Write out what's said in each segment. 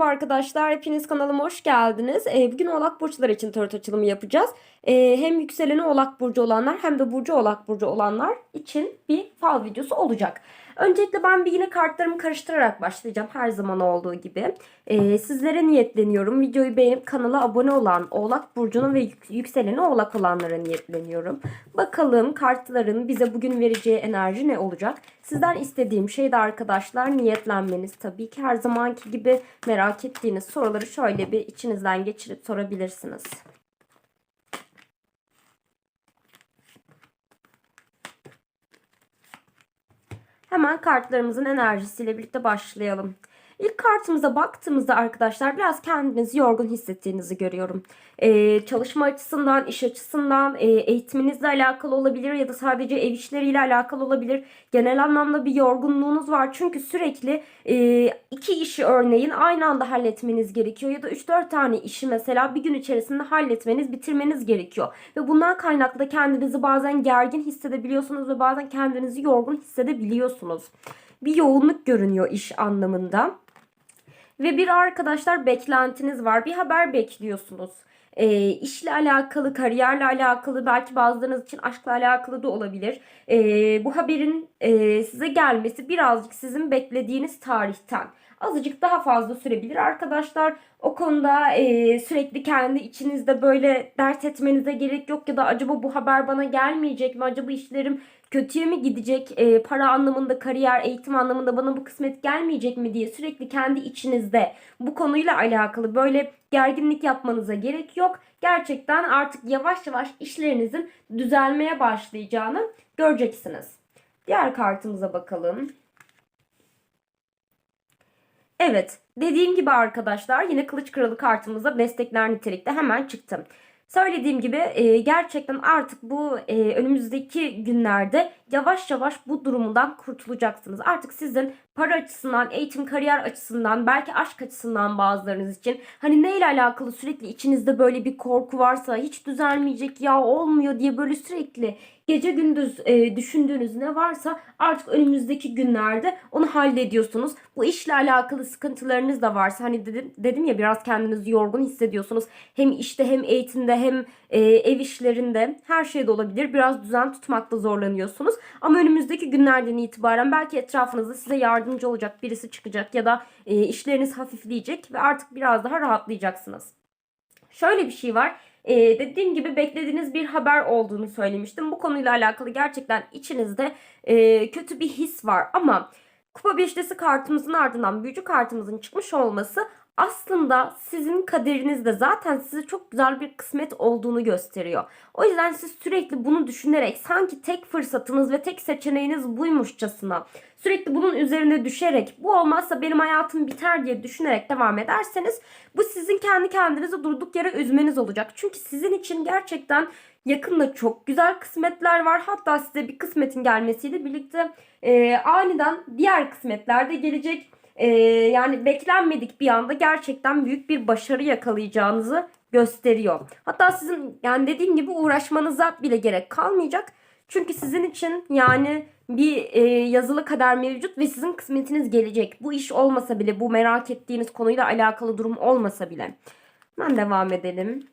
Merhaba arkadaşlar, hepiniz kanalıma hoş geldiniz. Ee, bugün Oğlak Burçları için tarot açılımı yapacağız. Ee, hem yükseleni Oğlak Burcu olanlar hem de Burcu Oğlak Burcu olanlar için bir fal videosu olacak. Öncelikle ben bir yine kartlarımı karıştırarak başlayacağım her zaman olduğu gibi. Ee, sizlere niyetleniyorum. Videoyu beğenip kanala abone olan Oğlak Burcu'nun ve yük- yükseleni Oğlak olanlara niyetleniyorum. Bakalım kartların bize bugün vereceği enerji ne olacak? Sizden istediğim şey de arkadaşlar niyetlenmeniz. Tabii ki her zamanki gibi merak ettiğiniz soruları şöyle bir içinizden geçirip sorabilirsiniz. Hemen kartlarımızın enerjisiyle birlikte başlayalım. İlk kartımıza baktığımızda arkadaşlar biraz kendinizi yorgun hissettiğinizi görüyorum. Ee, çalışma açısından, iş açısından, e, eğitiminizle alakalı olabilir ya da sadece ev işleriyle alakalı olabilir. Genel anlamda bir yorgunluğunuz var. Çünkü sürekli e, iki işi örneğin aynı anda halletmeniz gerekiyor. Ya da 3-4 tane işi mesela bir gün içerisinde halletmeniz, bitirmeniz gerekiyor. Ve bundan kaynaklı da kendinizi bazen gergin hissedebiliyorsunuz ve bazen kendinizi yorgun hissedebiliyorsunuz. Bir yoğunluk görünüyor iş anlamında. Ve bir arkadaşlar beklentiniz var. Bir haber bekliyorsunuz. E, işle alakalı, kariyerle alakalı, belki bazılarınız için aşkla alakalı da olabilir. E, bu haberin e, size gelmesi birazcık sizin beklediğiniz tarihten azıcık daha fazla sürebilir arkadaşlar. O konuda e, sürekli kendi içinizde böyle dert etmenize gerek yok ya da acaba bu haber bana gelmeyecek mi? Acaba işlerim kötüye mi gidecek? E, para anlamında, kariyer, eğitim anlamında bana bu kısmet gelmeyecek mi diye sürekli kendi içinizde bu konuyla alakalı böyle gerginlik yapmanıza gerek yok. Gerçekten artık yavaş yavaş işlerinizin düzelmeye başlayacağını göreceksiniz. Diğer kartımıza bakalım. Evet, dediğim gibi arkadaşlar yine Kılıç Kralı kartımıza destekler nitelikte hemen çıktım. Söylediğim gibi e, gerçekten artık bu e, önümüzdeki günlerde yavaş yavaş bu durumundan kurtulacaksınız. Artık sizin para açısından, eğitim, kariyer açısından, belki aşk açısından bazılarınız için hani neyle alakalı sürekli içinizde böyle bir korku varsa hiç düzelmeyecek ya olmuyor diye böyle sürekli gece gündüz e, düşündüğünüz ne varsa artık önümüzdeki günlerde onu hallediyorsunuz. Bu işle alakalı sıkıntılarınız da varsa hani dedim, dedim ya biraz kendinizi yorgun hissediyorsunuz. Hem işte hem eğitimde hem e, ev işlerinde her şeyde olabilir. Biraz düzen tutmakta zorlanıyorsunuz. Ama önümüzdeki günlerden itibaren belki etrafınızda size yardımcı olacak birisi çıkacak ya da e, işleriniz hafifleyecek ve artık biraz daha rahatlayacaksınız. Şöyle bir şey var. Ee, dediğim gibi beklediğiniz bir haber olduğunu söylemiştim. Bu konuyla alakalı gerçekten içinizde e, kötü bir his var ama Kupa Beşlisi kartımızın ardından büyücü kartımızın çıkmış olması aslında sizin kaderinizde zaten size çok güzel bir kısmet olduğunu gösteriyor. O yüzden siz sürekli bunu düşünerek sanki tek fırsatınız ve tek seçeneğiniz buymuşçasına sürekli bunun üzerine düşerek bu olmazsa benim hayatım biter diye düşünerek devam ederseniz bu sizin kendi kendinizi durduk yere üzmeniz olacak. Çünkü sizin için gerçekten yakında çok güzel kısmetler var. Hatta size bir kısmetin gelmesiyle birlikte e, aniden diğer kısmetler de gelecek. E, yani beklenmedik bir anda gerçekten büyük bir başarı yakalayacağınızı gösteriyor. Hatta sizin yani dediğim gibi uğraşmanıza bile gerek kalmayacak. Çünkü sizin için yani bir e, yazılı kader mevcut ve sizin kısmetiniz gelecek. Bu iş olmasa bile, bu merak ettiğiniz konuyla alakalı durum olmasa bile. Hemen devam edelim.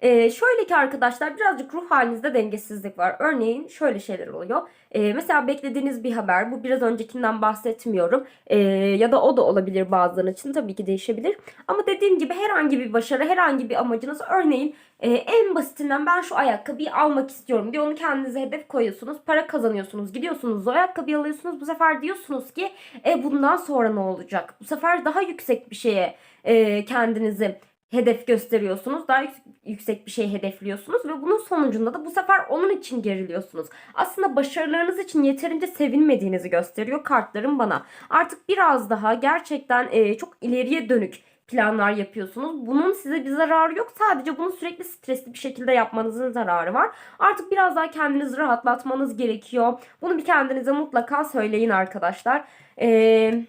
Ee, şöyle ki arkadaşlar birazcık ruh halinizde dengesizlik var. Örneğin şöyle şeyler oluyor. Ee, mesela beklediğiniz bir haber. Bu biraz öncekinden bahsetmiyorum. Ee, ya da o da olabilir bazılarının için. Tabii ki değişebilir. Ama dediğim gibi herhangi bir başarı, herhangi bir amacınız. Örneğin e, en basitinden ben şu ayakkabıyı almak istiyorum diye onu kendinize hedef koyuyorsunuz. Para kazanıyorsunuz. Gidiyorsunuz o ayakkabıyı alıyorsunuz. Bu sefer diyorsunuz ki e, bundan sonra ne olacak? Bu sefer daha yüksek bir şeye e, kendinizi hedef gösteriyorsunuz. Daha yüksek, bir şey hedefliyorsunuz ve bunun sonucunda da bu sefer onun için geriliyorsunuz. Aslında başarılarınız için yeterince sevinmediğinizi gösteriyor kartlarım bana. Artık biraz daha gerçekten e, çok ileriye dönük planlar yapıyorsunuz. Bunun size bir zararı yok. Sadece bunu sürekli stresli bir şekilde yapmanızın zararı var. Artık biraz daha kendinizi rahatlatmanız gerekiyor. Bunu bir kendinize mutlaka söyleyin arkadaşlar. Eee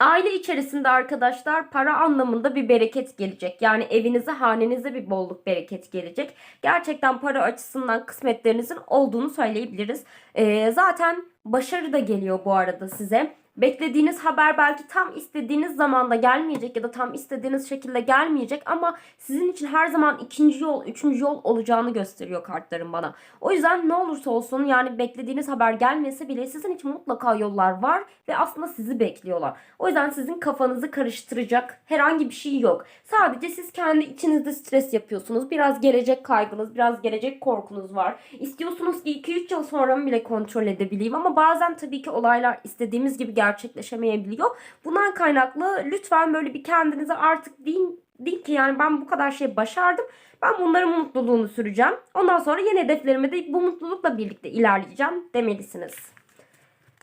Aile içerisinde arkadaşlar para anlamında bir bereket gelecek. Yani evinize, hanenize bir bolluk bereket gelecek. Gerçekten para açısından kısmetlerinizin olduğunu söyleyebiliriz. Ee, zaten başarı da geliyor bu arada size. Beklediğiniz haber belki tam istediğiniz zamanda gelmeyecek ya da tam istediğiniz şekilde gelmeyecek ama sizin için her zaman ikinci yol, üçüncü yol olacağını gösteriyor kartlarım bana. O yüzden ne olursa olsun yani beklediğiniz haber gelmese bile sizin için mutlaka yollar var ve aslında sizi bekliyorlar. O yüzden sizin kafanızı karıştıracak herhangi bir şey yok. Sadece siz kendi içinizde stres yapıyorsunuz. Biraz gelecek kaygınız, biraz gelecek korkunuz var. İstiyorsunuz ki 2-3 yıl sonra mı bile kontrol edebileyim ama bazen tabii ki olaylar istediğimiz gibi gerçekleşemeyebiliyor. Bundan kaynaklı lütfen böyle bir kendinize artık deyin, deyin ki yani ben bu kadar şey başardım. Ben bunların mutluluğunu süreceğim. Ondan sonra yeni hedeflerime de bu mutlulukla birlikte ilerleyeceğim demelisiniz.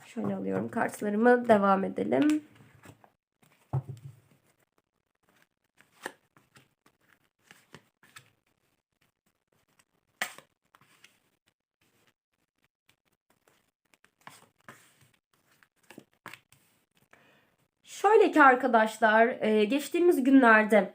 Şöyle alıyorum kartlarımı. Devam edelim. Şöyle ki arkadaşlar e, geçtiğimiz günlerde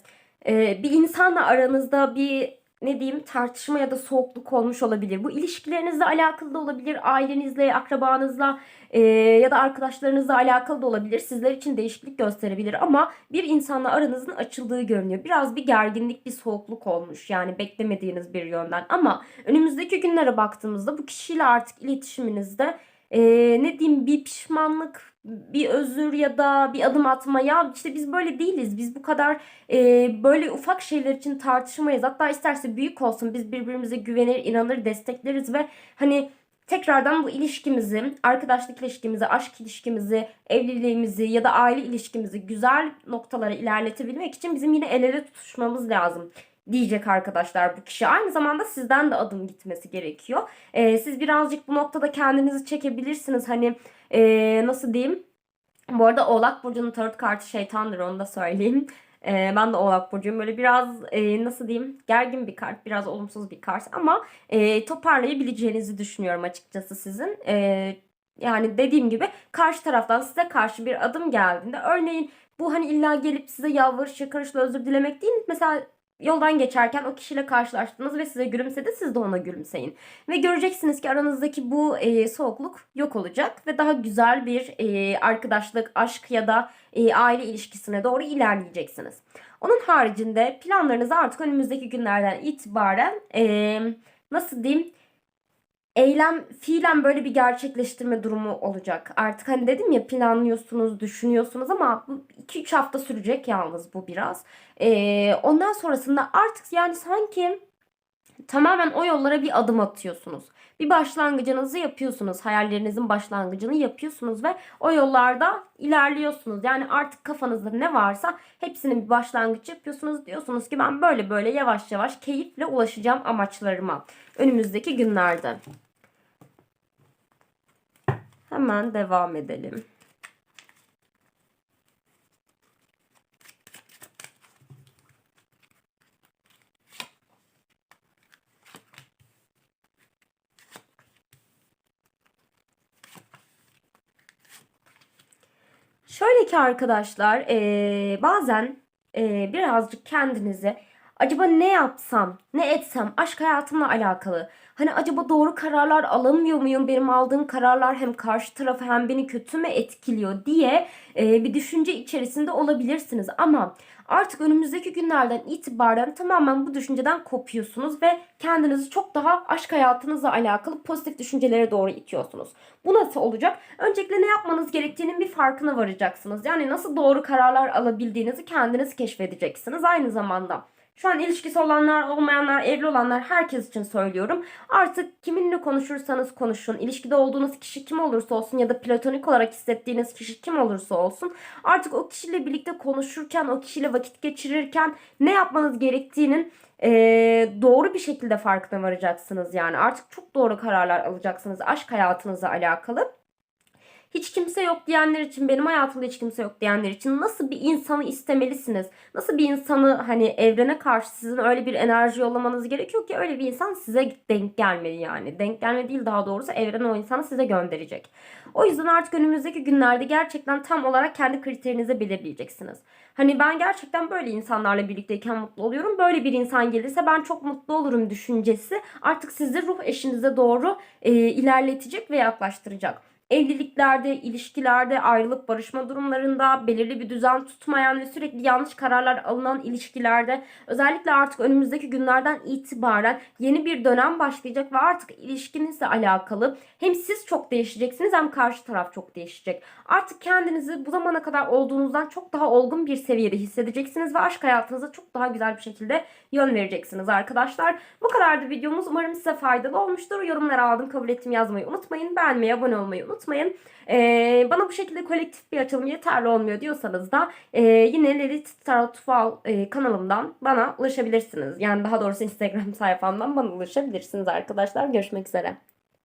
e, bir insanla aranızda bir ne diyeyim tartışma ya da soğukluk olmuş olabilir. Bu ilişkilerinizle alakalı da olabilir, ailenizle, akrabanızla e, ya da arkadaşlarınızla alakalı da olabilir. Sizler için değişiklik gösterebilir ama bir insanla aranızın açıldığı görünüyor. Biraz bir gerginlik, bir soğukluk olmuş yani beklemediğiniz bir yönden. Ama önümüzdeki günlere baktığımızda bu kişiyle artık iletişiminizde e, ne diyeyim bir pişmanlık, bir özür ya da bir adım atma ya işte biz böyle değiliz. Biz bu kadar e, böyle ufak şeyler için tartışmayız. Hatta isterse büyük olsun biz birbirimize güvenir, inanır, destekleriz ve hani tekrardan bu ilişkimizi, arkadaşlık ilişkimizi, aşk ilişkimizi, evliliğimizi ya da aile ilişkimizi güzel noktalara ilerletebilmek için bizim yine el ele tutuşmamız lazım diyecek arkadaşlar bu kişi. Aynı zamanda sizden de adım gitmesi gerekiyor. Ee, siz birazcık bu noktada kendinizi çekebilirsiniz. Hani ee, nasıl diyeyim? Bu arada Oğlak Burcu'nun tarot kartı şeytandır onu da söyleyeyim. Ee, ben de Oğlak Burcu'yum. Böyle biraz e, nasıl diyeyim gergin bir kart. Biraz olumsuz bir kart ama e, toparlayabileceğinizi düşünüyorum açıkçası sizin. E, yani dediğim gibi karşı taraftan size karşı bir adım geldiğinde örneğin bu hani illa gelip size yalvarış yakarışla özür dilemek değil. Mesela yoldan geçerken o kişiyle karşılaştınız ve size gülümsedi siz de ona gülümseyin. Ve göreceksiniz ki aranızdaki bu e, soğukluk yok olacak ve daha güzel bir e, arkadaşlık, aşk ya da e, aile ilişkisine doğru ilerleyeceksiniz. Onun haricinde planlarınızı artık önümüzdeki günlerden itibaren e, nasıl diyeyim eylem fiilen böyle bir gerçekleştirme durumu olacak. Artık hani dedim ya planlıyorsunuz, düşünüyorsunuz ama 2-3 hafta sürecek yalnız bu biraz. Ee, ondan sonrasında artık yani sanki tamamen o yollara bir adım atıyorsunuz. Bir başlangıcınızı yapıyorsunuz. Hayallerinizin başlangıcını yapıyorsunuz ve o yollarda ilerliyorsunuz. Yani artık kafanızda ne varsa hepsinin bir başlangıç yapıyorsunuz. Diyorsunuz ki ben böyle böyle yavaş yavaş keyifle ulaşacağım amaçlarıma. Önümüzdeki günlerde. Hemen devam edelim. Şöyle ki arkadaşlar ee, bazen ee, birazcık kendinizi acaba ne yapsam, ne etsem aşk hayatımla alakalı. Hani acaba doğru kararlar alamıyor muyum? Benim aldığım kararlar hem karşı tarafı hem beni kötü mü etkiliyor diye e, bir düşünce içerisinde olabilirsiniz. Ama artık önümüzdeki günlerden itibaren tamamen bu düşünceden kopuyorsunuz ve kendinizi çok daha aşk hayatınızla alakalı pozitif düşüncelere doğru itiyorsunuz. Bu nasıl olacak? Öncelikle ne yapmanız gerektiğinin bir farkına varacaksınız. Yani nasıl doğru kararlar alabildiğinizi kendiniz keşfedeceksiniz aynı zamanda. Şu an ilişkisi olanlar, olmayanlar, evli olanlar herkes için söylüyorum. Artık kiminle konuşursanız konuşun. İlişkide olduğunuz kişi kim olursa olsun ya da platonik olarak hissettiğiniz kişi kim olursa olsun. Artık o kişiyle birlikte konuşurken, o kişiyle vakit geçirirken ne yapmanız gerektiğinin e, doğru bir şekilde farkına varacaksınız. Yani artık çok doğru kararlar alacaksınız aşk hayatınızla alakalı. Hiç kimse yok diyenler için, benim hayatımda hiç kimse yok diyenler için nasıl bir insanı istemelisiniz? Nasıl bir insanı hani evrene karşı sizin öyle bir enerji yollamanız gerekiyor ki öyle bir insan size denk gelmeli yani. Denk gelme değil daha doğrusu evren o insanı size gönderecek. O yüzden artık önümüzdeki günlerde gerçekten tam olarak kendi kriterinizi belirleyeceksiniz. Hani ben gerçekten böyle insanlarla birlikteyken mutlu oluyorum. Böyle bir insan gelirse ben çok mutlu olurum düşüncesi artık sizi ruh eşinize doğru e, ilerletecek ve yaklaştıracak. Evliliklerde, ilişkilerde, ayrılık barışma durumlarında, belirli bir düzen tutmayan ve sürekli yanlış kararlar alınan ilişkilerde özellikle artık önümüzdeki günlerden itibaren yeni bir dönem başlayacak ve artık ilişkinizle alakalı hem siz çok değişeceksiniz hem karşı taraf çok değişecek. Artık kendinizi bu zamana kadar olduğunuzdan çok daha olgun bir seviyede hissedeceksiniz ve aşk hayatınıza çok daha güzel bir şekilde yön vereceksiniz arkadaşlar. Bu kadardı videomuz. Umarım size faydalı olmuştur. Yorumlara aldım, kabul ettim yazmayı unutmayın. Beğenmeyi, abone olmayı unutmayın. Ee, bana bu şekilde kolektif bir açılım yeterli olmuyor diyorsanız da e, yine Lelit Tarot Fal e, kanalımdan bana ulaşabilirsiniz. Yani daha doğrusu Instagram sayfamdan bana ulaşabilirsiniz arkadaşlar. Görüşmek üzere.